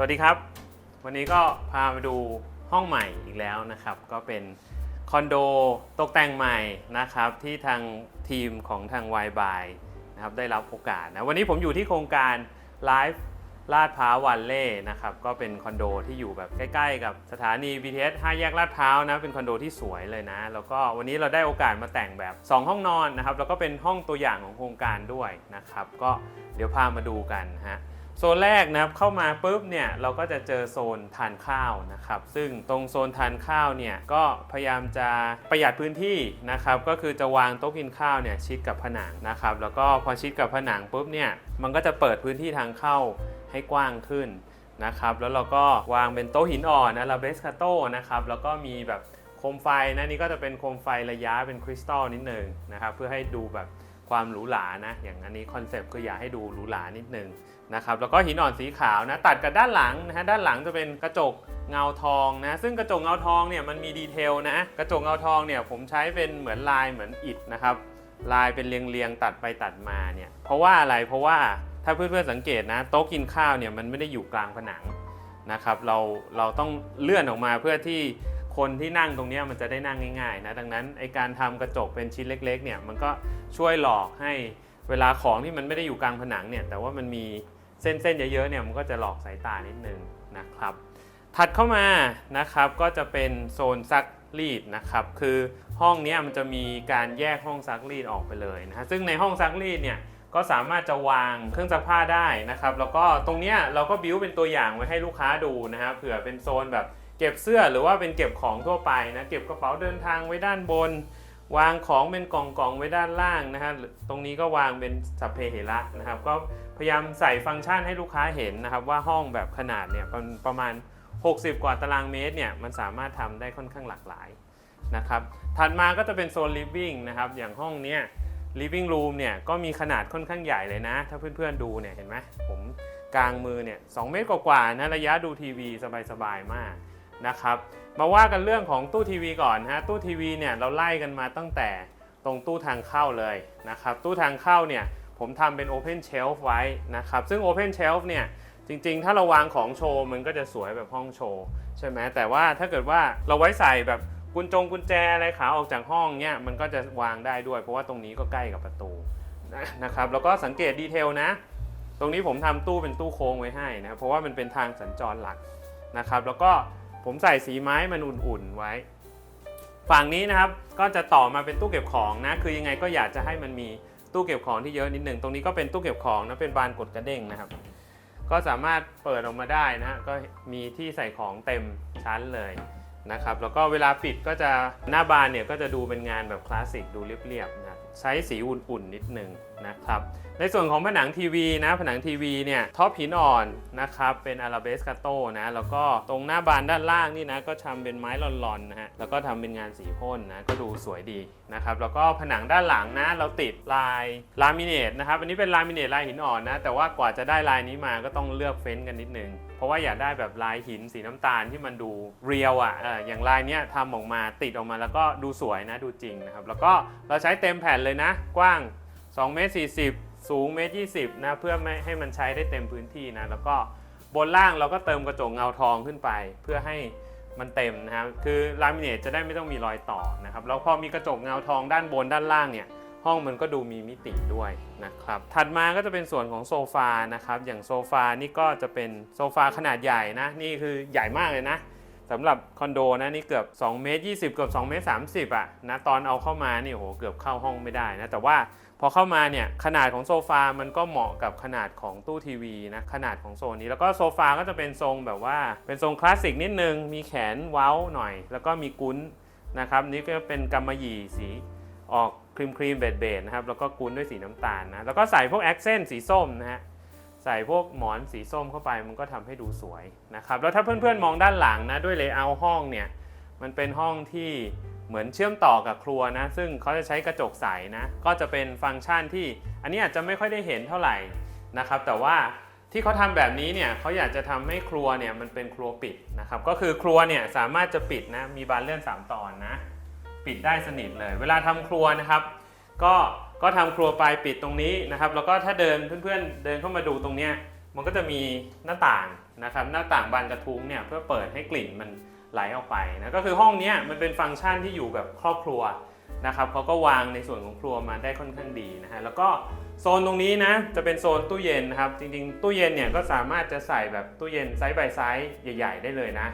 สวัสดีครับ วันนี้ก็พามาดูห้องใหม่อีกแล้วนะครับ ก็เป็นคอนโดตกแต่งใหม่นะครับ ที่ทางทีมของทาง y b y นะครับได้รับโอกาสนะวันนี้ผมอยู่ที่โครงการ Live ลาดพร้าววันเล่นะครับก็เป็นคอนโดที่อยู่แบบใกล้ ๆ กับสถานี BTS 5แยกลาดพร้าวนะเป็นคอนโดที่สวยเลยนะ แล้วก็วันนี้เราได้โอกาสมาแต่งแบบ 2 ห้องนอนนะครับแล้วก็เป็นห้องตัวอย่างของโครงการด้วยนะครับก็เดี๋ยวพามาดูกันฮะ โซนแรกนะครับเข้ามาปุ๊บเนี่ยเราก็จะเจอโซนทานข้าวนะครับซึ่งตรงโซนทานข้าวเนี่ยก็พยายามจะประหยัดพื้นที่นะครับก็คือจะวางโต๊ะกินข้าวเนี่ยชิดกับผนังนะครับแล้วก็พอชิดกับผนังปุ๊บเนี่ยมันก็จะเปิดพื้นที่ทางเข้าให้กว้างขึ้นนะครับแล้วเราก็วางเป็นโต๊ะหินอ่อนนะลาเบสคาโต้นะครับแล้วก็มีแบบโคมไฟนะนี่ก็จะเป็นโคมไฟระยะเป็นคริสตัลนิดหนึ่งนะครับเพื่อให้ดูแบบ ความหรูหรานะ อย่างอันนี้คอนเซปต์ก็อยากให้ดูหรูหรานิดนึงนะครับแล้วก็หินอ่อนสีขาวนะตัดกับด้านหลังนะฮะด้านหลังจะเป็นกระจกเงาทองนะซึ่งกระจกเงาทองเนี่ยมันมีดีเทลนะกระจกเงาทองเนี่ยผมใช้เป็นเหมือนลายเหมือนอิฐนะครับลายเป็นเรียงๆตัดไปตัดมาเนี่ยเพราะว่าอะไรเพราะว่าถ้าเพื่อนๆสังเกตนะโต๊ะกินข้าวเนี่ยมันไม่ได้อยู่กลางผนังนะครับเราเราต้องเลื่อนออกมาเพื่อที่ คนที่นั่งตรงนี้มันจะได้นั่งง่ายๆนะดังนั้นไอการทำกระจกเป็นชิ้นเล็กๆเนี่ยมันก็ช่วยหลอกให้เวลาของที่มันไม่ได้อยู่กลางผนังเนี่ยแต่ว่ามันมีเส้นๆเยอะๆเนี่ยมันก็จะหลอกสายตานิดนึงนะครับ ถัดเข้ามานะครับก็จะเป็นโซนซักรีดนะครับคือห้องนี้มันจะมีการแยกห้องซักรีดออกไปเลยนะฮะซึ่งในห้องซักรีดเนี่ยก็สามารถจะวางเครื่องซักผ้าได้นะครับ แล้วก็ตรงเนี้ยเราก็บิวเป็นตัวอย่างไว้ให้ลูกค้าดูนะฮะเผื่อเป็นโซนแบบ เก็บเสื้อหรือว่าเป็นเก็บของทั่วไปนะเก็บกระเป๋าเดินทางไว้ด้านบน วางของเป็นกล่องๆไว้ด้านล่างนะฮะตรงนี้ก็วางเป็นสัพเพเหระนะครับ ก็พยายามใส่ฟังก์ชันให้ลูกค้าเห็นนะครับ ว่าห้องแบบขนาดเนี่ยประมาณ 60 กว่าตารางเมตรเนี่ยมันสามารถทำได้ค่อนข้างหลากหลายนะครับถัดมาก็จะเป็นโซน living นะครับอย่างห้องเนี้ย living room เนี่ยก็มีขนาดค่อนข้างใหญ่เลยนะ ถ้าเพื่อนๆดูเนี่ยเห็นไหมผมกลางมือเนี่ยสเมตรกว่าๆนะระยะดูทีวีสบายๆมาก นะครับ มาว่ากันเรื่องของตู้ทีวีก่อนฮะตู้ทีวีเนี่ยเราไล่กันมาตั้งแต่ตรงตู้ทางเข้าเลยนะครับ ตู้ทางเข้าเนี่ยผมทำเป็น Open Shelf ไว้นะครับ ซึ่ง Open Shelf เนี่ยจริงๆ ถ้าเราวางของโชว์มันก็จะสวยแบบห้องโชว์ใช่ไหมแต่ว่าถ้าเกิดว่าเราไว้ใส่แบบกุญจงกุญแจอะไรขาออกจากห้องเนี่ยมันก็จะวางได้ด้วย เพราะว่าตรงนี้ก็ใกล้กับประตูนะครับแล้วก็สังเกตดีเทลนะ ตรงนี้ผมทำตู้เป็นตู้โค้งไว้ให้นะเพราะว่ามันเป็นทางสัญจรหลักนะครับ แล้วก็ ผมใส่สีไม้มันอุ่นๆไว้ ฝั่งนี้นะครับก็จะต่อมาเป็นตู้เก็บของนะ คือยังไงก็อยากจะให้มันมีตู้เก็บของที่เยอะนิดหนึ่งตรงนี้ก็เป็นตู้เก็บของนะเป็นบานกดกระเด้งนะครับ ก็สามารถเปิดออกมาได้นะก็มีที่ใส่ของเต็มชั้นเลย นะครับแล้วก็เวลาปิดก็จะหน้าบานเนี่ยก็จะดูเป็นงานแบบคลาสสิกดูเรียบๆนะใช้สีอุ่นๆนิดหนึ่งนะครับในส่วนของผนังทีวีนะผนังทีวีเนี่ยท็อปหินอ่อนนะครับเป็นอาราเบสคาโตนะแล้วก็ตรงหน้าบานด้านล่างนี่นะก็ทำเป็นไม้ลอนๆนะฮะแล้วก็ทำเป็นงานสีพ่นนะก็ดูสวยดีนะครับแล้วก็ผนังด้านหลังนะเราติดลายลามิเนตนะครับอันนี้เป็นลามิเนตลายหินอ่อนนะแต่ว่ากว่าจะได้ลายนี้มาก็ต้องเลือกเฟ้นกันนิดนึง เพราะว่าอยากได้แบบลายหินสีน้ำตาลที่มันดูเรียวอะอออย่างลายเนี้ยทำออกมาติดออกมาแล้วก็ดูสวยนะดูจริงนะครับ แล้วก็เราใช้เต็มแผ่นเลยนะ กว้าง2เมตร40 สูงเมตร20นะเพื่อไม่ให้มันใช้ได้เต็มพื้นที่นะแล้วก็บนล่างเราก็เติมกระจกเงาทองขึ้นไป เพื่อให้มันเต็มนะครับคือลามิเนตจะได้ไม่ต้องมีรอยต่อนะครับแล้วพอมีกระจกเงาทองด้านบนด้านล่างเนี่ย ห้องมันก็ดูมีมิติด้วยนะครับ ถัดมาก็จะเป็นส่วนของโซฟานะครับ อย่างโซฟานี่ก็จะเป็นโซฟาขนาดใหญ่นะ นี่คือใหญ่มากเลยนะสำหรับคอนโดนะนี่เกือบ2เมตร20เกือบ2เมตร30อะนะตอนเอาเข้ามานี่โหเกือบเข้าห้องไม่ได้นะแต่ว่าพอเข้ามาเนี่ยขนาดของโซฟามันก็เหมาะกับขนาดของตู้ทีวีนะขนาดของโซนนี้แล้วก็โซฟาก็จะเป็นทรงแบบว่าเป็นทรงคลาสสิกนิดนึงมีแขนเว้าหน่อย แล้วก็มีกุ้นนะครับนี่ก็เป็นกำมะหยี่สีออก ครีมครีมเบดเบดนะครับแล้วก็กุ้นด้วยสีน้ำตาลนะแล้วก็ใส่พวกแอคเซนต์สีส้มนะฮะใส่พวกหมอนสีส้มเข้าไปมันก็ทำให้ดูสวยนะครับแล้วถ้าเพื่อนๆมองด้านหลังนะด้วยเลเยอร์ห้องเนี่ยมันเป็นห้องที่เหมือนเชื่อมต่อกับครัวนะซึ่งเขาจะใช้กระจกใสนะก็จะเป็นฟังก์ชันที่อันนี้อาจจะไม่ค่อยได้เห็นเท่าไหร่นะครับแต่ว่าที่เขาทำแบบนี้เนี่ยเขาอยากจะทำให้ครัวเนี่ยมันเป็นครัวปิดนะครับก็คือครัวเนี่ยสามารถจะปิดนะมีบานเลื่อน 3 ตอนนะ ปิดได้สนิทเลย เวลาทำครัวนะครับ ก็ก็ทำครัวไปปิดตรงนี้นะครับ แล้วก็ถ้าเดินเพื่อนๆเดินเข้ามาดูตรงเนี้ยมันก็จะมีหน้าต่างนะครับ หน้าต่างบานกระทุ้งเนี่ยเพื่อเปิดให้กลิ่นมันไหลออกไปนะก็คือห้องนี้มันเป็นฟังก์ชันที่อยู่กับครอบครัวนะครับเขาก็วางในส่วนของครัวมาได้ค่อนข้างดีนะฮะแล้วก็โซนตรงนี้นะจะเป็นโซนตู้เย็นนะครับ จริงๆ ตู้เย็นเนี่ยก็สามารถจะใส่แบบตู้เย็นไซส์ by ไซส์ใหญ่ ๆ ได้เลยนะ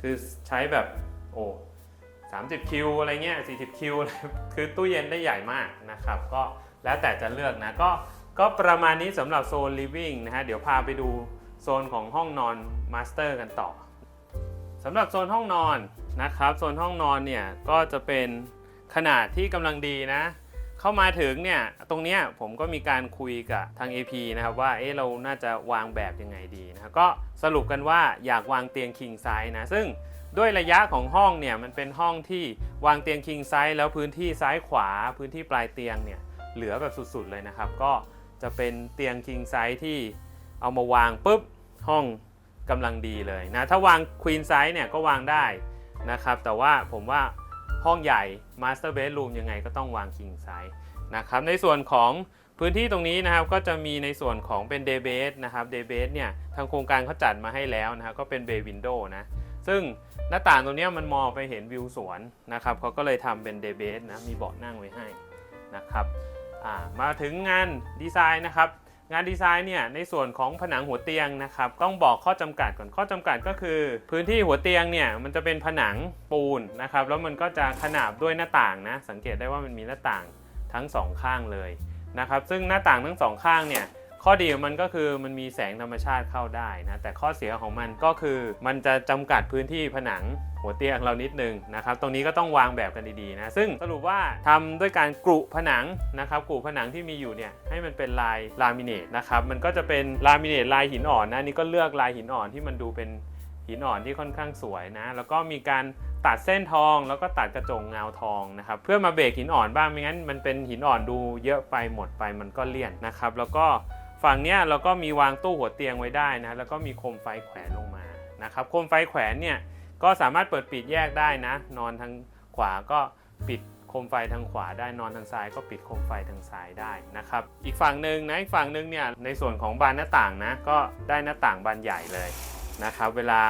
คือใช้แบบโอ้ 30 คิวอะไรเงี้ย 40 คิว คือตู้เย็นได้ใหญ่มากนะครับ ก็แล้วแต่จะเลือกนะ ก็ก็ประมาณนี้สำหรับโซน living นะฮะ เดี๋ยวพาไปดูโซนของห้องนอนมาสเตอร์กันต่อสำหรับโซนห้องนอนนะครับ โซนห้องนอนเนี่ยก็จะเป็นขนาดที่กำลังดีนะ เข้ามาถึงเนี่ย ตรงเนี้ยผมก็มีการคุยกับทาง AP นะครับว่า เอ๊ะเราน่าจะวางแบบยังไงดีนะครับก็สรุปกันว่าอยากวางเตียง king size นะ ซึ่ง ด้วยระยะของห้องเนี่ยมันเป็นห้องที่วางเตียง king size แล้วพื้นที่ซ้ายขวา พื้นที่ปลายเตียงเนี่ยเหลือแบบสุดๆเลยนะครับ ก็จะเป็นเตียง king size ที่เอามาวางปุ๊บห้องกำลังดีเลยนะถ้าวาง queen size เนี่ยก็วางได้นะครับ แต่ว่าผมว่าห้องใหญ่ master bedroom ยังไงก็ต้องวาง king size นะครับในส่วนของพื้นที่ตรงนี้นะครับก็จะมีในส่วนของเป็น day bed นะครับ day bed เนี่ยทางโครงการเขาจัดมาให้แล้วนะครับก็เป็น bay window นะ ซึ่งหน้าต่างตรงนี้มันมองไปเห็นวิวสวนนะครับเขาก็เลยทำเป็น day bed นะมีเบาะนั่งไว้ให้นะครับมาถึงงานดีไซน์นะครับ งานดีไซน์เนี่ยในส่วนของผนังหัวเตียงนะครับต้องบอกข้อจำกัดก่อนข้อจำกัดก็คือ พื้นที่หัวเตียงเนี่ยมันจะเป็นผนังปูนนะครับแล้วมันก็จะขนาบด้วยหน้าต่างนะสังเกตได้ว่ามันมีหน้าต่างทั้งสองข้างเลยนะครับซึ่งหน้าต่างทั้งสองข้างเนี่ย ข้อดีของมันก็คือมันมีแสงธรรมชาติเข้าได้นะแต่ข้อเสียของมันก็คือ มันจะจำกัดพื้นที่ผนังหัวเตียงเรานิดนึงนะครับตรงนี้ก็ต้องวางแบบกันดีๆนะซึ่งสรุปว่าทำด้วยการกรุผนังนะครับกรุผนังที่มีอยู่เนี่ยให้มันเป็นลายลามิเนตนะครับมันก็จะเป็นลามิเนตลายหินอ่อนนะนี่ก็เลือกลายหินอ่อนที่มันดูเป็นหินอ่อนที่ค่อนข้างสวยนะแล้วก็มีการตัดเส้นทองแล้วก็ตัดกระจงเงาทองนะครับเพื่อมาเบรกหินอ่อนบ้างไม่งั้นมันเป็นหินอ่อนดูเยอะไปหมดไปมันก็เลี่ยนนะครับแล้วก็ ฝั่งเนี้ยเราก็มีวางตู้หัวเตียงไว้ได้นะแล้วก็มีโคมไฟแขวนลงมานะครับโคมไฟแขวนเนี่ยก็สามารถเปิดปิดแยกได้นะ นอนทางขวาก็ปิดโคมไฟทางขวาได้นอนทางซ้ายก็ปิดโคมไฟทางซ้ายได้นะครับอีกฝั่งหนึ่งนะอีกฝั่งหนึ่งเนี่ยในส่วนของบานหน้าต่างนะก็ได้หน้าต่างบานใหญ่เลยนะครับเวลา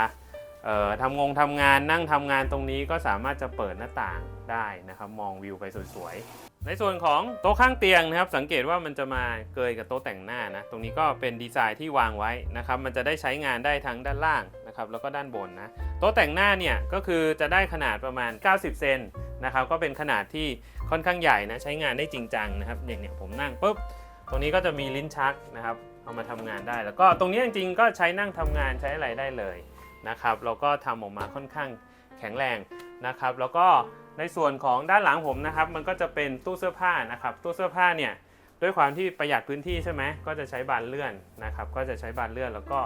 ทำงงทำงานนั่งทำงานตรงนี้ก็สามารถจะเปิดหน้าต่างได้นะครับ มองวิวไปสวย ในส่วนของโต๊ะข้างเตียงนะครับ สังเกตว่ามันจะมาเกยกับโต๊ะแต่งหน้านะ ตรงนี้ก็เป็นดีไซน์ที่วางไว้นะครับ มันจะได้ใช้งานได้ทั้งด้านล่างนะครับ แล้วก็ด้านบนนะ โต๊ะแต่งหน้าเนี่ยก็คือจะได้ขนาดประมาณ 90 เซนนะครับ ก็เป็นขนาดที่ค่อนข้างใหญ่นะ ใช้งานได้จริงจังนะครับอย่างเนี่ยผมนั่งปุ๊บ ตรงนี้ก็จะมีลิ้นชักนะครับ เอามาทำงานได้ แล้วก็ตรงนี้จริงๆก็ใช้นั่งทำงานใช้อะไรได้เลยนะครับเราก็ทำออกมาค่อนข้างแข็งแรงนะครับ แล้วก็ ในส่วนของด้านหลังผมนะครับ มันก็จะเป็นตู้เสื้อผ้านะครับ ตู้เสื้อผ้าเนี่ยด้วยความที่ประหยัดพื้นที่ใช่ไหมก็จะใช้บานเลื่อนนะครับ ก็จะใช้บานเลื่อน แล้วก็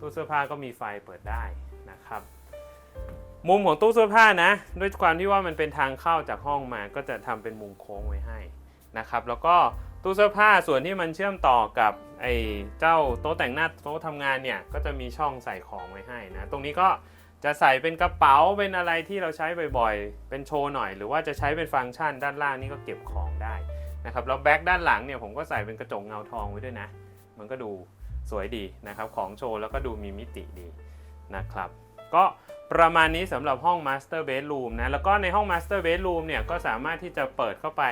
ตู้เสื้อผ้าก็มีไฟเปิดได้นะครับ มุมของตู้เสื้อผ้านะ ด้วยความที่ว่ามันเป็นทางเข้าจากห้องมา ก็จะทำเป็นมุมโค้งไว้ให้นะครับ แล้วก็ตู้เสื้อผ้าส่วนที่มันเชื่อมต่อกับไอ้เจ้าโต๊ะแต่งหน้าโต๊ะทำงานเนี่ยก็จะมีช่องใส่ของไว้ให้นะ ตรงนี้ก็ จะใส่เป็นกระเป๋าเป็นอะไรที่เราใช้บ่อยๆ เป็นโชว์หน่อย หรือว่าจะใช้เป็นฟังก์ชันด้านล่างนี่ก็เก็บของได้นะครับแล้วแบ็คด้านหลังเนี่ยผมก็ใส่เป็นกระจกเงาทองไว้ด้วยนะ มันก็ดูสวยดีนะครับของโชว์แล้วก็ดูมีมิติดีนะครับ ก็ประมาณนี้สำหรับห้อง Master Bedroom นะแล้วก็ในห้อง Master Bedroom เนี่ยก็สามารถที่จะเปิดเข้าไป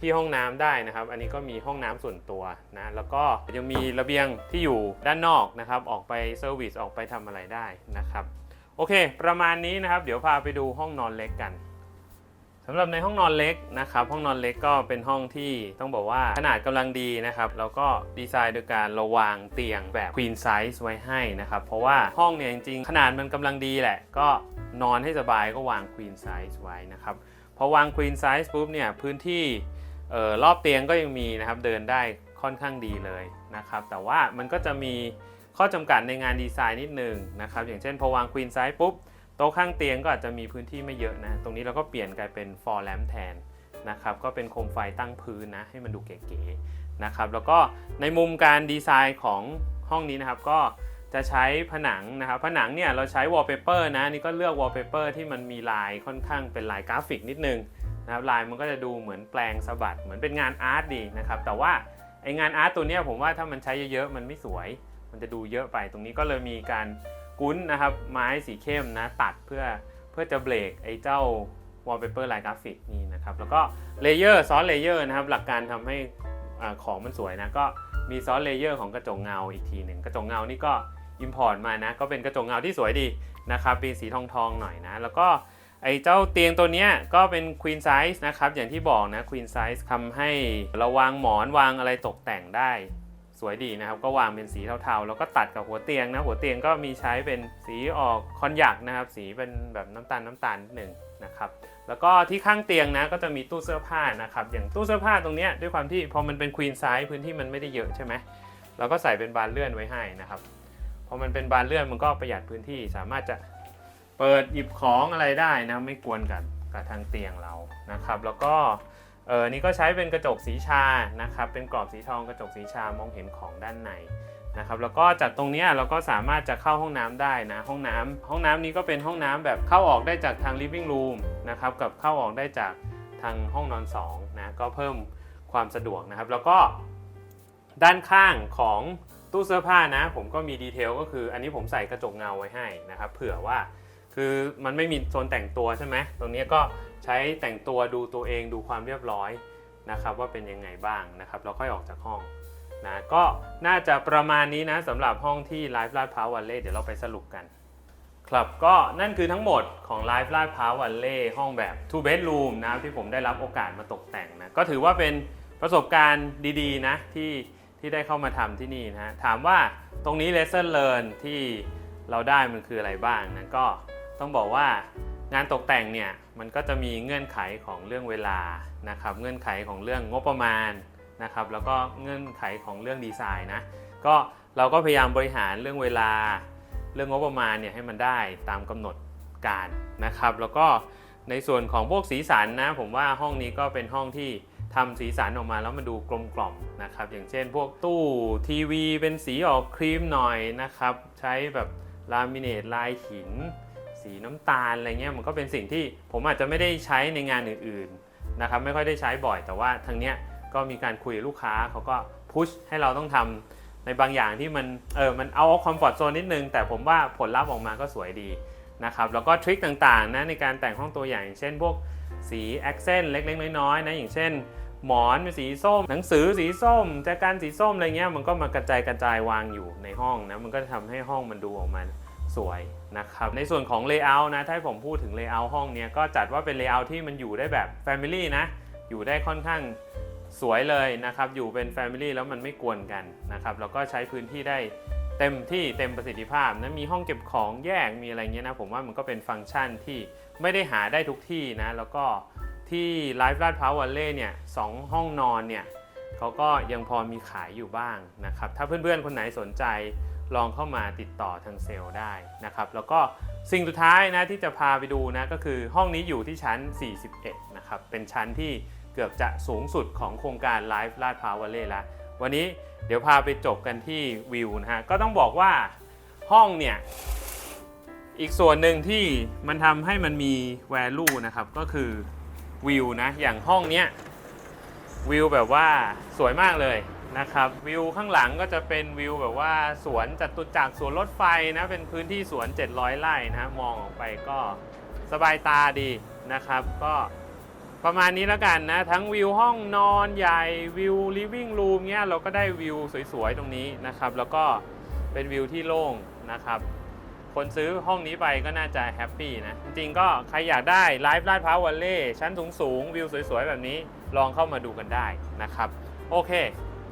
ที่ห้องน้ำได้นะครับ อันนี้ก็มีห้องน้ำส่วนตัวนะแล้วก็ยังมีระเบียงที่อยู่ด้านนอกนะครับ ออกไปเซอร์วิสออกไปทำอะไรได้นะครับ โอเค ประมาณนี้นะครับ เดี๋ยวพาไปดูห้องนอนเล็กกันสำหรับในห้องนอนเล็กนะครับ ห้องนอนเล็กก็เป็นห้องที่ต้องบอกว่าขนาดกำลังดีนะครับ แล้วก็ดีไซน์โดยการระวางเตียงแบบ queen size ไว้ให้นะครับ เพราะว่าห้องเนี่ยจริงๆ ขนาดมันกำลังดีแหละ ก็นอนให้สบายก็วาง queen size ไว้นะครับ พอวาง queen size ปุ๊บเนี่ยพื้นที่เออรอบเตียงก็ยังมีนะครับเดินได้ค่อนข้างดีเลยนะครับ แต่ว่ามันก็จะมี ข้อจำกัดในงานดีไซน์นิดนึงนะครับ อย่างเช่นพอวาง queen size ปุ๊บ โต๊ะข้างเตียงก็อาจจะมีพื้นที่ไม่เยอะนะ ตรงนี้เราก็เปลี่ยนกลายเป็น for lamp แทนนะครับ ก็เป็นโคมไฟตั้งพื้นนะ ให้มันดูเก๋ๆนะครับ แล้วก็ในมุมการดีไซน์ของห้องนี้นะครับ ก็จะใช้ผนังนะครับ ผนังเนี่ยเราใช้ wallpaper นะ นี่ก็เลือก wallpaper ที่มันมีลายค่อนข้างเป็นลายกราฟิกนิดนึงนะครับ ลายมันก็จะดูเหมือนแปลงสะบัด เหมือนเป็นงานอาร์ตดีนะครับ แต่ว่าไองานอาร์ตตัวเนี้ยผมว่าถ้ามันใช้เยอะๆมันไม่สวย มันจะดูเยอะไปตรงนี้ก็เลยมีการกุ้นนะครับ ไม้สีเข้มนะตัดเพื่อเพื่อจะเบรกไอ้เจ้าวอลเปเปอร์ลายกราฟิกนี่นะครับ แล้วก็เลเยอร์ซ้อสเลเยอร์นะครับ หลักการทำให้อาของมันสวยนะก็มีซ้อสเลเยอร์ของกระจกเงาอีกทีหนึ่งกระจกเงานี่ก็อิมพอร์ตมานะ ก็เป็นกระจกเงาที่สวยดีนะครับเป็นสีทองทองๆหน่อยนะ แล้วก็ไอ้เจ้าเตียงตัวเนี้ยก็เป็น queen size นะครับ อย่างที่บอกนะ queen size ทำให้เราวางหมอนวางอะไรตกแต่งได้ สวยดีนะครับ ก็วางเป็นสีเทาๆ แล้วก็ตัดกับหัวเตียงนะ หัวเตียงก็มีใช้เป็นสีออกคอนยักนะครับ สีเป็นแบบน้ำตาลน้ำตาลนิดหนึ่งนะครับ แล้วก็ที่ข้างเตียงนะก็จะมีตู้เสื้อผ้านะครับ อย่างตู้เสื้อผ้าตรงนี้ด้วยความที่พอมันเป็นควีนไซส์พื้นที่มันไม่ได้เยอะใช่ไหมเราก็ใส่เป็นบานเลื่อนไว้ให้นะครับ พอมันเป็นบานเลื่อนมันก็ประหยัดพื้นที่สามารถจะเปิดหยิบของอะไรได้นะไม่กวนกันกับทางเตียงเรานะครับ แล้วก็ เออนี่ก็ใช้เป็นกระจกสีชานะครับ เป็นกรอบสีทองกระจกสีชามองเห็นของด้านในนะครับแล้วก็จากตรงนี้เราก็สามารถจะเข้าห้องน้ำได้นะห้องน้ำห้องน้ำนี้ก็เป็นห้องน้ำแบบเข้าออกได้จากทาง living room นะครับกับเข้าออกได้จากทางห้องนอน2นะก็เพิ่มความสะดวกนะครับ แล้วก็ด้านข้างของตู้เสื้อผ้านะ ผมก็มีดีเทลก็คือ อันนี้ผมใส่กระจกเงาไว้ให้นะครับ เผื่อว่าคือมันไม่มีโซนแต่งตัวใช่ไหมตรงนี้ก็ ใช้แต่งตัวดูตัวเองดูความเรียบร้อยนะครับว่าเป็นยังไงบ้างนะครับแล้วค่อยออกจากห้องนะก็น่าจะประมาณนี้นะสำหรับห้องที่ Live ลาดพร้าววันเล่เดี๋ยวเราไปสรุปกัน ครับก็นั่นคือทั้งหมดของ Live ลาดพร้าววันเล่ห้องแบบ two bedroom นะที่ผมได้รับโอกาสมาตกแต่งนะก็ถือว่าเป็นประสบการณ์ดีๆนะที่ที่ได้เข้ามาทำที่นี่นะฮะถามว่าตรงนี้ lesson learn ที่เราได้มันคืออะไรบ้างนะก็ต้องบอกว่างานตกแต่งเนี่ย มันก็จะมีเงื่อนไขของเรื่องเวลานะครับ เงื่อนไขของเรื่องงบประมาณนะครับ แล้วก็เงื่อนไขของเรื่องดีไซน์นะ ก็เราก็พยายามบริหารเรื่องเวลา เรื่องงบประมาณเนี่ยให้มันได้ตามกำหนดการนะครับ แล้วก็ในส่วนของพวกสีสันนะ ผมว่าห้องนี้ก็เป็นห้องที่ทำสีสันออกมาแล้วมันดูกลมกล่อมนะครับ อย่างเช่น พวกตู้ทีวีเป็นสีออกครีมหน่อยนะครับ ใช้แบบลามิเนตลายหิน สีน้ำตาลอะไรเงี้ยมันก็เป็นสิ่งที่ผมอาจจะไม่ได้ใช้ในงานอื่นๆนะครับไม่ค่อยได้ใช้บ่อย แต่ว่าทางเนี้ยก็มีการคุยลูกค้าเขาก็พุชให้เราต้องทำในบางอย่างที่มันเออมันเอาคอมฟอร์ทโซนนิดนึง แต่ผมว่าผลลัพธ์ออกมาก็สวยดีนะครับแล้วก็ทริคต่างๆนะในการแต่งห้องตัวอย่างอย่างเช่นพวกสีแอคเซนต์เล็กๆ น้อยๆนะอย่างเช่น หมอนเป็นสีส้ม หนังสือสีส้มแจกันสีส้มอะไรเงี้ยมันก็มากระจายกระจายวางอยู่ในห้องนะมันก็จะทำให้ห้องมันดูออกมาสวย นะครับในส่วนของ Layout นะถ้าผมพูดถึง Layout ห้องเนี้ยก็จัดว่าเป็น Layout ที่มันอยู่ได้แบบ Family นะอยู่ได้ค่อนข้างสวยเลยนะครับ อยู่เป็น Family แล้วมันไม่กวนกันนะครับแล้วก็ใช้พื้นที่ได้เต็มที่เต็มประสิทธิภาพนะมีห้องเก็บของแยกมีอะไรเงี้ยนะผมว่ามันก็เป็นฟังก์ชันที่ไม่ได้หาได้ทุกที่นะแล้วก็ที่ไลฟ์ลาดพร้าววันเล่เนี่ยสองห้องนอนเนี่ยเขาก็ยังพอมีขายอยู่บ้างนะครับถ้าเพื่อนๆคนไหนสนใจ ลองเข้ามาติดต่อทางเซลล์ได้นะครับ แล้วก็สิ่งสุดท้ายนะที่จะพาไปดูนะก็คือห้องนี้อยู่ที่ชั้น 41 นะครับ เป็นชั้นที่เกือบจะสูงสุดของโครงการไลฟ์ลาดพร้าววัลเล่ล้ววันนี้เดี๋ยวพาไปจบกันที่วิวนะฮะ ก็ต้องบอกว่าห้องเนี่ย อีกส่วนหนึ่งที่มันทำให้มันมี value นะครับก็คือวิวนะ อย่างห้องเนี้ยวิวแบบว่าสวยมากเลย นะครับวิวข้างหลังก็จะเป็นวิวแบบว่าสวนจัตุจักรสวนรถไฟนะเป็นพื้นที่สวน 700 ไร่นะมองออกไปก็สบายตาดีนะครับ ก็ประมาณนี้แล้วกันนะ ทั้งวิวห้องนอนใหญ่วิวลิฟวิ่งรูมเนี้ยเราก็ได้วิวสวยๆ ตรงนี้นะครับ แล้วก็เป็นวิวที่โล่งนะครับ คนซื้อห้องนี้ไปก็น่าจะแฮปปี้นะ จริงๆก็ใครอยากได้ไลฟ์ลาดพร้าววันเล่ชั้นสูงๆ วิวสวยๆ แบบนี้ลองเข้ามาดูกันได้นะครับ โอเค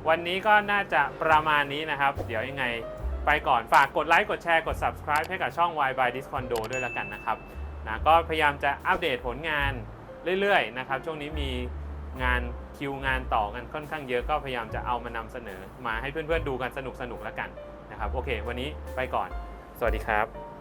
วันนี้ก็น่าจะประมาณนี้นะครับ เดี๋ยวยังไงไปก่อนฝากกดไลค์กดแชร์กด subscribe ให้กับช่อง Y by Discondo ด้วยแล้วกันนะครับนะก็พยายามจะอัปเดตผลงานเรื่อยๆนะครับช่วงนี้มีงานคิวงานต่อกันค่อนข้างเยอะก็พยายามจะเอามานำเสนอมาให้เพื่อนๆดูกันสนุกๆแล้วกันนะครับโอเค วันนี้ไปก่อน สวัสดีครับ